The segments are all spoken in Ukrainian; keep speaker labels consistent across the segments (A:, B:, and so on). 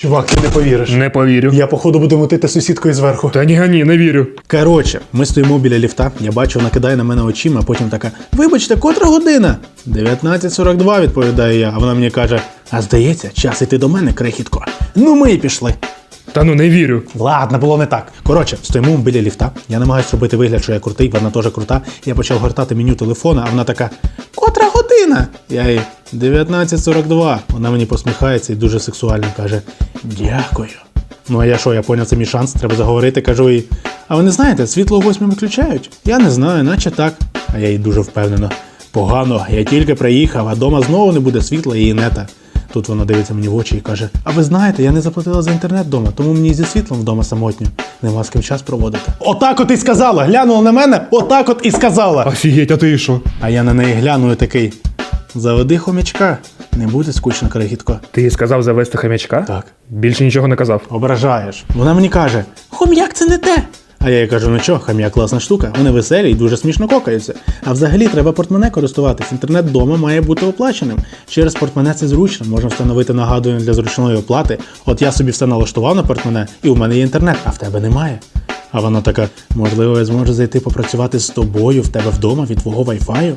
A: Чувак, ти не повіриш.
B: Не повірю.
A: Я, походу, буду мутити сусідкою зверху.
B: Та ні, гані, не вірю.
A: Коротше, ми стоїмо біля ліфта. Я бачу, вона кидає на мене очима, а потім така: Вибачте, котра година? 19.42, відповідаю я, а вона мені каже: А здається, час іти до мене, крихітко. Ну ми і пішли.
B: Та ну не вірю.
A: Ладно, було не так. Коротше, стоїмо біля ліфта. Я намагаюся робити вигляд, що я крутий, вона теж крута. Я почав гортати меню телефона, а вона така: Котра година? Я їй 19.42. Вона мені посміхається і дуже сексуально каже: Дякую. Ну а я що, я поняв, це мій шанс, треба заговорити, кажу їй. А ви не знаєте, світло о восьмій виключають? Я не знаю, наче так. А я їй дуже впевнено. Погано, я тільки приїхав, а дома знову не буде світла і нета. Тут вона дивиться мені в очі і каже: А ви знаєте, я не заплатила за інтернет вдома, тому мені зі світлом вдома самотньо. Нема з ким час проводити. Отак от і сказала. Глянула на мене, отак от і сказала.
B: Офігеть, а ти що?
A: А я на неї гляну і такий. Заведи хомячка, не буде скучно, крихітко.
B: Ти сказав завести хам'ячка?
A: Так.
B: Більше нічого не казав.
A: Ображаєш. Вона мені каже: Хом'як це не те. А я їй кажу, ну чо, хам'як класна штука, вони веселі і дуже смішно кокаються. А взагалі треба портмоне користуватись. Інтернет вдома має бути оплаченим. Через портмоне це зручно, можна встановити нагадування для зручної оплати. От я собі все налаштував на портмоне, і у мене є інтернет, а в тебе немає. А вона така: можливо, я зможу зайти попрацювати з тобою в тебе вдома від твого вайфаю?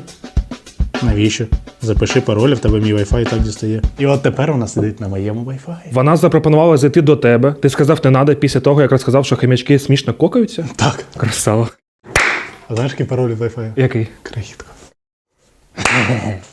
A: Навіщо? Запиши пароль, а в тебе мій вайфай і так дістає. І от тепер вона сидить на моєму вайфаї.
B: Вона запропонувала зайти до тебе. Ти сказав, не надо після того, як розказав, що хомячки смішно кокаються?
A: Так.
B: Красава.
A: А знаєш, який пароль від вайфаю?
B: Який?
A: Крихітка.